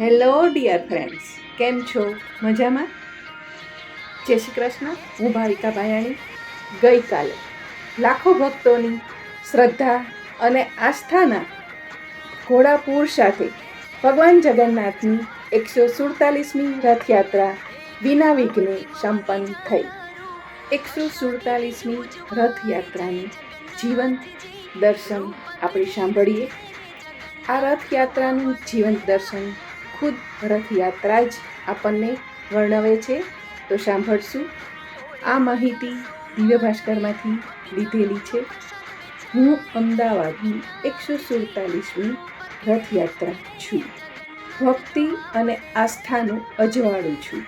Hello dear friends કેમ છો? મજામાં? જય શ્રી કૃષ્ણ. હું ભાવિકા ભાયાણી. ગઈકાલે લાખો ભક્તોની શ્રદ્ધા અને આસ્થાના ઘોડાપૂર સાથે ભગવાન જગન્નાથની એકસો સુડતાલીસમી રથયાત્રા વિના વિઘ્ને સંપન્ન થઈ. એકસો સુડતાલીસમી રથયાત્રાની જીવંત દર્શન આપણે સાંભળીએ. આ રથયાત્રાનું જીવંત દર્શન ખુદ રથયાત્રા જ આપણને વર્ણવે છે. તો સાંભળશું આ માહિતી દિવ્ય ભાસ્કરમાંથી લીધેલી છે. હું અમદાવાદની એકસો સુડતાલીસમી રથયાત્રા છું. ભક્તિ અને આસ્થાનું અજવાળું છું.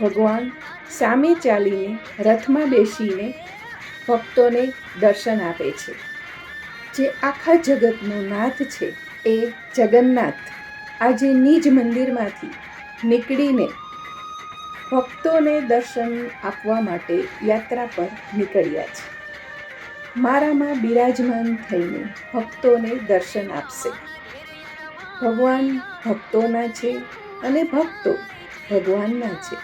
ભગવાન સામે ચાલીને રથમાં બેસીને ભક્તોને દર્શન આપે છે. જે આખા જગતનો નાથ છે એ જગન્નાથ. આજે નિજ મંદિરમાંથી નીકળીને ભક્તોને દર્શન આપવા માટે યાત્રા પર નીકળ્યા છે. મારામાં બિરાજમાન થઈને ભક્તોને દર્શન આપશે. ભગવાન ભક્તોના છે અને ભક્તો ભગવાનના છે.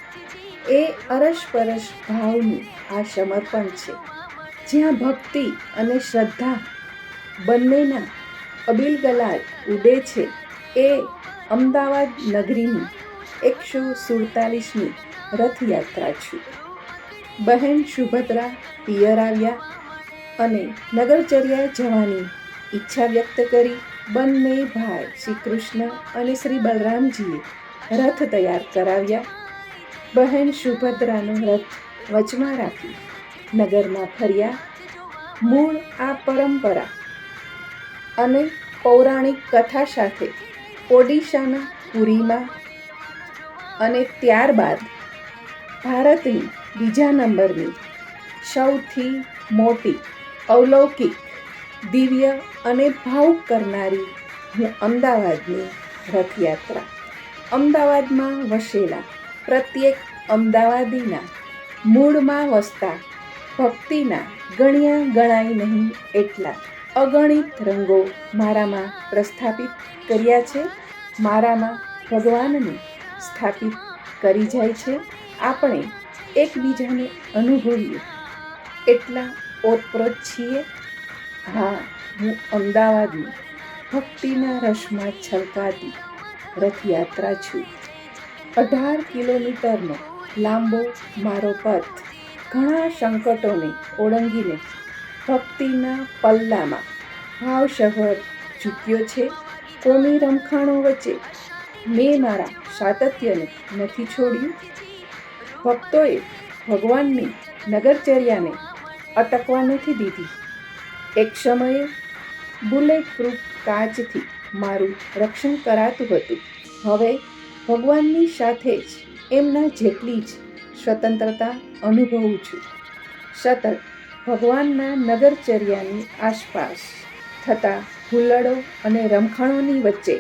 એ અરસપરસ ભાવનું આ સમર્પણ છે. જ્યાં ભક્તિ અને શ્રદ્ધા બંનેના અબિલ ગલાલ ઉડે છે, એ અમદાવાદ નગરીની એકસો સુડતાલીસમી રથયાત્રા છું. બહેન સુભદ્રા પિયર આવ્યા અને નગરચર્યા જવાની ઈચ્છા વ્યક્ત કરી. બંને ભાઈ શ્રી કૃષ્ણ અને શ્રી બલરામજીએ રથ તૈયાર કરાવ્યા. બહેન સુભદ્રાનો રથ વચમાં રાખી નગરમાં ફર્યા. મૂળ આ પરંપરા અને પૌરાણિક કથા સાથે ઓડિશાના, પુરીમાં અને ત્યારબાદ ભારતની બીજા નંબરની સૌથી મોટી અવલૌકિક દિવ્ય અને ભાવુક કરનારી હું અમદાવાદની રથયાત્રા. અમદાવાદમાં વસેલા પ્રત્યેક અમદાવાદીના મૂળમાં વસતા ભક્તિના ગણ્યા ગણાય નહીં એટલા અગણિત રંગો મારામાં પ્રસ્થાપિત કર્યા છે. મારામાં ભગવાનને સ્થાપિત કરી જાય છે. આપણે એકબીજાને અનુભવીએ. એટલા ઓતપ્રોત છીએ. હા, હું અમદાવાદની ભક્તિના રસમાં છલકાતી રથયાત્રા છું. અઢાર કિલોમીટરનો લાંબો મારો પથ ઘણા સંકટોને ઓળંગીને ભક્તિના પલ્લામાં ભાવસભર ઝૂક્યો છે. કોમી રમખાણો વચ્ચે મેં મારા સાતત્યને નથી છોડ્યું. ભક્તોએ ભગવાનની નગરચર્યાને અટકવા નથી દીધી. એક સમયે બુલેટ પ્રૂફ કાચથી મારું રક્ષણ કરાતું હતું. હવે ભગવાનની સાથે જ એમના જેટલી જ સ્વતંત્રતા અનુભવું છું. સતત ભગવાનના નગરચર્યાની આસપાસ થતા હુલ્લડો અને રમખાણોની વચ્ચે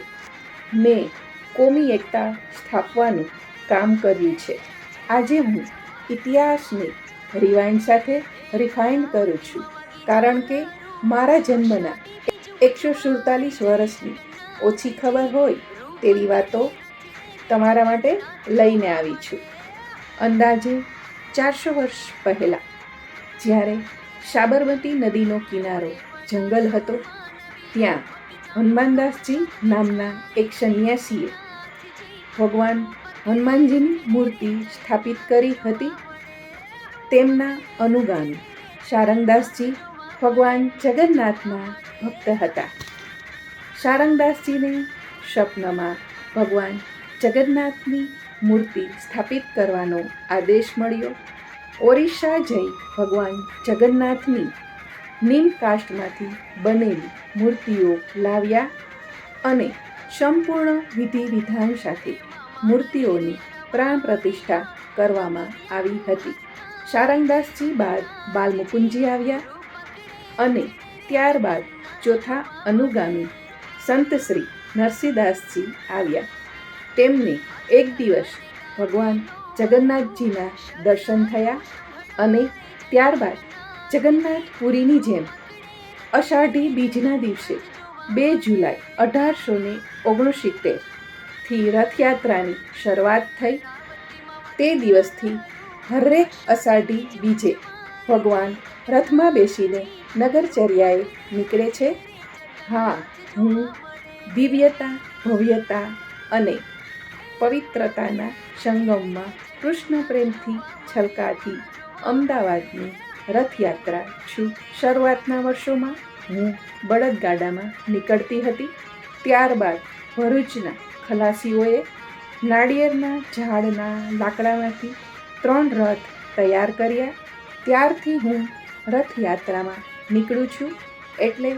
મેં કોમી એકતા સ્થાપવાનું કામ કર્યું છે. આજે હું ઇતિહાસને રિવાઇન્ડ સાથે રિફાઇન્ડ કરું છું, કારણ કે મારા જન્મના એકસો સુડતાલીસ વર્ષની ઓછી ખબર હોય તેવી વાતો તમારા માટે લઈને આવી છું. અંદાજે ચારસો વર્ષ પહેલાં જ્યારે સાબરમતી નદીનો કિનારો જંગલ હતો, ત્યાં હનુમાનદાસજી નામના એક સંન્યાસીએ ભગવાન હનુમાનજીની મૂર્તિ સ્થાપિત કરી હતી. તેમના અનુગામી શારંગદાસજી ભગવાન જગન્નાથના ભક્ત હતા. સારંગદાસજીને સ્વપ્નમાં ભગવાન જગન્નાથની મૂર્તિ સ્થાપિત કરવાનો આદેશ મળ્યો. ઓરિસ્સા જઈ ભગવાન જગન્નાથની નીમ કાસ્ટમાંથી બનેલી મૂર્તિઓ લાવ્યા અને સંપૂર્ણ વિધિ વિધાન સાથે મૂર્તિઓની પ્રાણ પ્રતિષ્ઠા કરવામાં આવી હતી. સારંગદાસજી બાદ બાલમુકુંજી આવ્યા અને ત્યારબાદ ચોથા અનુગામી સંત શ્રી નરસિંહદાસજી આવ્યા. તેમને એક દિવસ ભગવાન જગન્નાથજીના દર્શન થયા અને ત્યારબાદ જગન્નાથ પુરીની જેમ અષાઢી બીજના દિવસે બે જુલાઈ અઢારસો ને ઓગણસિત્તેરથી રથયાત્રાની શરૂઆત થઈ. તે દિવસથી હરેક અષાઢી બીજે ભગવાન રથમાં બેસીને નગરચર્યાએ નીકળે છે. હા, હું દિવ્યતા, ભવ્યતા અને પવિત્રતાના સંગમમાં કૃષ્ણ પ્રેમથી છલકાતી અમદાવાદની રથયાત્રા છું. શરૂઆતના વર્ષોમાં હું બળદગાડામાં નીકળતી હતી. ત્યારબાદ ભરૂચના ખલાસીઓએ નાળિયેરના ઝાડના લાકડામાંથી ત્રણ રથ તૈયાર કર્યા. ત્યારથી હું રથયાત્રામાં નીકળું છું. એટલે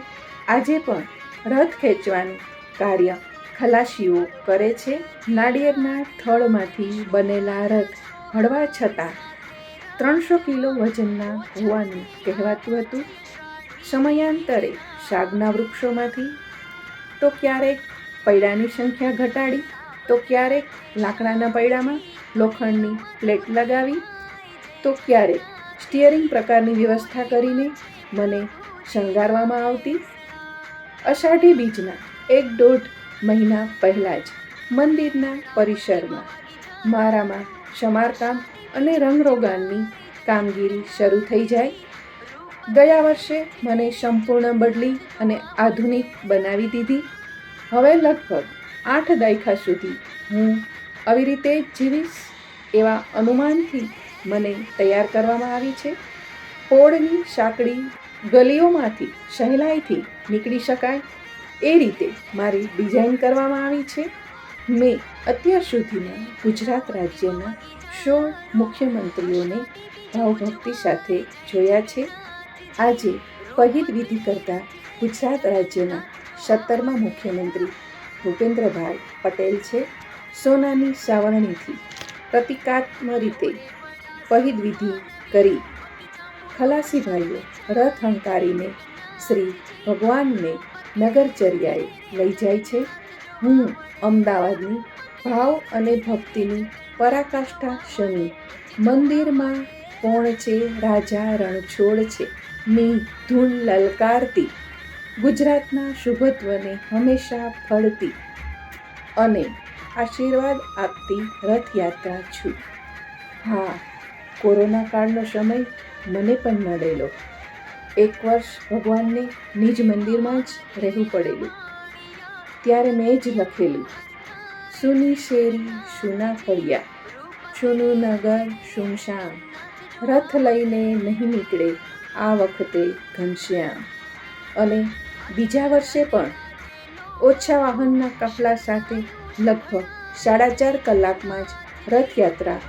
આજે પણ રથ ખેંચવાનું કાર્ય ખલાસીઓ કરે છે. નાળિયેરના થળમાંથી બનેલા રથ હળવા છતાં ત્રણસો કિલો વજનના હોવાનું કહેવાતું હતું. સમયાંતરે શાકના વૃક્ષોમાંથી તો ક્યારેક પૈડાની સંખ્યા ઘટાડી, તો ક્યારેક લાકડાના પૈડામાં લોખંડની પ્લેટ લગાવી, તો ક્યારેક સ્ટિયરિંગ પ્રકારની વ્યવસ્થા કરીને મને શણગારવામાં આવતી. અષાઢી બીજના એક દોઢ મહિના પહેલાં જ મંદિરના પરિસરમાં. મારામાં સમારકામ અને રંગરોગાનની કામગીરી શરૂ થઈ જાય. ગયા વર્ષે મને સંપૂર્ણ બદલી અને આધુનિક બનાવી દીધી. હવે લગભગ આઠ દાયકા સુધી હું આવી રીતે જીવીશ એવા અનુમાનથી મને તૈયાર કરવામાં આવી છે. પોળની સાંકડી ગલીઓમાંથી સહેલાઈથી નીકળી શકાય. એ રીતે મારી ડિઝાઇન કરવામાં આવી છે. મેં અત્યાર સુધીમાં ગુજરાત રાજ્યના સોળ મુખ્યમંત્રીઓને ભાવભક્તિ સાથે જોયા છે. આજે પહિત વિધિ કરતા ગુજરાત રાજ્યના સત્તરમા મુખ્યમંત્રી ભૂપેન્દ્રભાઈ પટેલ છે. સોનાની સાવરણીથી પ્રતિકાત્મક રીતે પહિત વિધિ કરી ખલાસી ભાઈઓ રથ હંકારીને શ્રી ભગવાનને નગરચર્યાએ લઈ જાય છે. હું અમદાવાદની ભાવ અને ભક્તિની પરાકાષ્ઠા શમી મંદિરમાં કોણ છે? રાજા રણછોડ છે. ની ધૂન લલકારતી. ગુજરાતના શુભત્વને હંમેશા ફળતી અને આશીર્વાદ આપતી રથયાત્રા છું. હા, કોરોના કાળનો સમય મને પણ નડેલો. એક વર્ષ ભગવાનને નિજ મંદિરમાં જ રહેવું પડેલું. ત્યારે મેં જ લખેલું, સુની શેરી, સુના ફળિયા સુનું નગર સુમશામ રથ લઈને નહીં નીકળે આ વખતે ઘનશ્યામ. અને બીજા વર્ષે પણ ઓછા વાહનના કફલા સાથે લગભગ સાડા ચાર કલાકમાં જ રથયાત્રા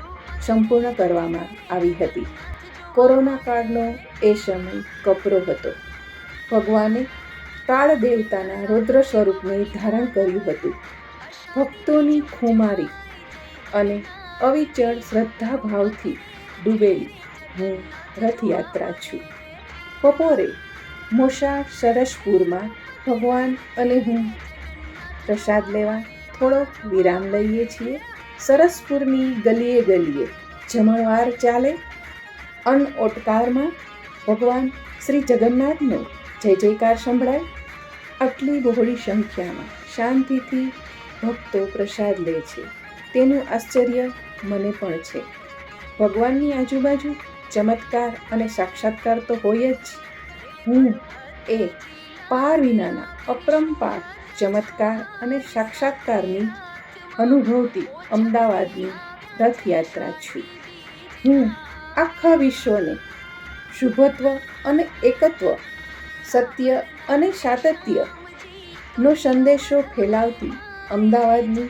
સંપૂર્ણ કરવામાં આવી હતી. કોરોના કાળનો એ સમય કપરો હતો. ભગવાને કાળ દેવતાના રૌદ્ર સ્વરૂપને ધારણ કર્યું હતું. ભક્તોની ખુમારી અને અવિચળ શ્રદ્ધાભાવથી ડૂબેલી હું રથયાત્રા છું. બપોરે મોશા સરસપુરમાં ભગવાન અને હું પ્રસાદ લેવા થોડો વિરામ લઈએ છીએ. સરસપુરની ગલીએ ગલીએ જમણવાર ચાલે અન્ન ઓટકારમાં ભગવાન શ્રી જગન્નાથનો જય જયકાર સંભળાય. આટલી બહોળી સંખ્યામાં શાંતિથી ભક્તો પ્રસાદ લે છે. તેનું આશ્ચર્ય મને પણ છે. ભગવાનની આજુબાજુ ચમત્કાર અને સાક્ષાત્કાર તો હોય જ. હું એ પાર વિનાના અપરંપાર ચમત્કાર અને સાક્ષાત્કારની અનુભવતી અમદાવાદની રથયાત્રા છું. હું આખા વિશ્વને શુભત્વ અને એકત્વ, સત્ય અને સાતત્ય નો સંદેશો ફેલાવતી અમદાવાદની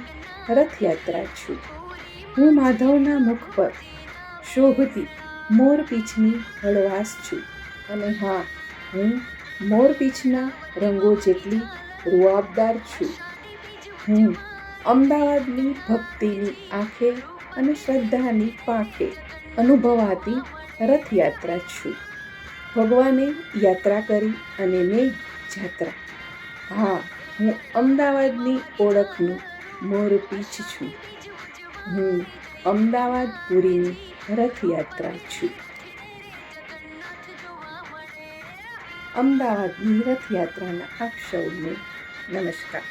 રથયાત્રા છું. હું માધવના મુખ પર શોભતી મોરપીંછની હળવાશ છું અને હા, હું મોરપીંછના રંગો જેટલી રૂઆબદાર છું. હું અમદાવાદની ભક્તિની આંખે અને શ્રદ્ધાની પાંખે અનુભવાતી રથયાત્રા છું. ભગવાને યાત્રા કરી અને મેં જાત્રા. હા, હું અમદાવાદની ઓળખનું મોરપીંછ છું. હું અમદાવાદ પુરીની રથયાત્રા છું. અમદાવાદની રથયાત્રાના આપ સૌને નમસ્કાર.